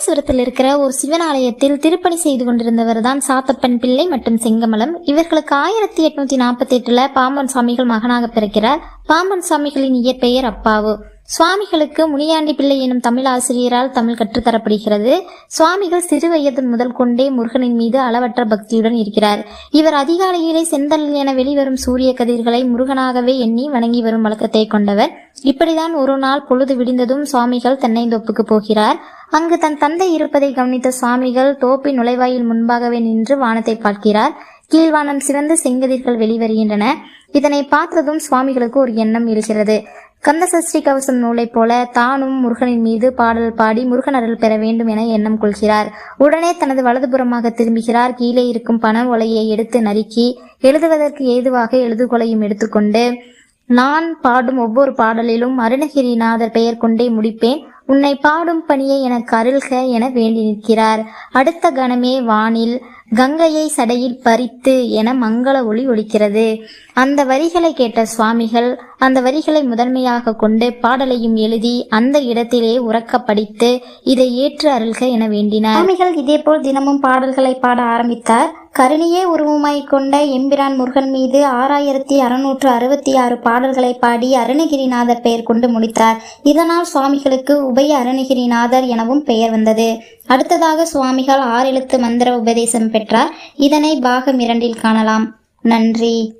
ராமேஸ்வரத்தில் இருக்கிற ஒரு சிவன் ஆலயத்தில் திருப்பணி செய்து கொண்டிருந்தவர் தான் சாத்தப்பன் பிள்ளை மற்றும் செங்கமலம். இவர்களுக்கு ஆயிரத்தி எட்நூத்தி நாற்பத்தி எட்டுல பாம்பன் சுவாமிகள் மகனாக பிறக்கிறார் பாம்பன் சுவாமிகளின் இயற்பெயர் அப்பாவு. சுவாமிகளுக்கு முனியாண்டி பிள்ளை எனும் தமிழ் ஆசிரியரால் தமிழ் கற்றுத்தரப்படுகிறது சுவாமிகள் சிறு வயது முதல் கொண்டே முருகனின் மீது அளவற்ற பக்தியுடன் இருக்கிறார். இவர் அதிகாலையிலே செந்தல் என வெளிவரும் சூரிய கதிர்களை முருகனாகவே எண்ணி வணங்கி வரும் வழக்கத்தை கொண்டவர். இப்படிதான் ஒரு நாள் பொழுது விடிந்ததும் சுவாமிகள் தென்னைந்தோப்புக்கு போகிறார். அங்கு தன் தந்தை இருப்பதை கவனித்த சுவாமிகள் தோப்பின் நுழைவாயில் முன்பாகவே நின்று வானத்தை பார்க்கிறார். கீழ்வானம் சிவந்த செங்கதிர்கள் வெளிவருகின்றன. இதனை பார்த்ததும் சுவாமிகளுக்கு ஒரு எண்ணம் எழுகிறது கந்த சஷ்டி கவசம் நூலைப் போல தானும் முருகனின் மீது பாடல் பாடி முருகன் அருள் பெற வேண்டும் என எண்ணம் கொள்கிறார். உடனே தனது வலதுபுறமாக திரும்புகிறார். கீழே இருக்கும் பண ஒலையை எடுத்து நறுக்கி எழுதுவதற்கு ஏதுவாக எழுதுகொலையும் எடுத்துக்கொண்டு நான் பாடும் ஒவ்வொரு பாடலிலும் அருணகிரிநாதர் பெயர் கொண்டே முடிப்பேன். உன்னை பாடும் பணியை எனக்கு அருள்க என வேண்டி நிற்கிறார். அடுத்த கணமே வானில் கங்கையை சடையில் பறித்து என மங்கள ஒளி ஒலிக்கிறது. அந்த வரிகளை கேட்ட சுவாமிகள் அந்த வரிகளை முதன்மையாக கொண்டு பாடலையும் எழுதி அந்த இடத்திலே உறக்க படித்து இதை ஏற்று அருள்க என வேண்டினார். சுவாமிகள் இதேபோல் தினமும் பாடல்களை பாட ஆரம்பித்தார். கருணையே உருவமாய் கொண்ட எம்பிரான் முருகன் மீது ஆறாயிரத்தி அறுநூற்று அறுபத்தி ஆறு பாடல்களை பாடி அருணகிரிநாதர் பெயர் கொண்டு முடித்தார். இதனால் சுவாமிகளுக்கு உபய அருணகிரிநாதர் எனவும் பெயர் வந்தது. அடுத்ததாக சுவாமிகள் ஆறெழுத்து மந்திர உபதேசம் பெற்றார். இதனை பாகம் இரண்டில் காணலாம். நன்றி.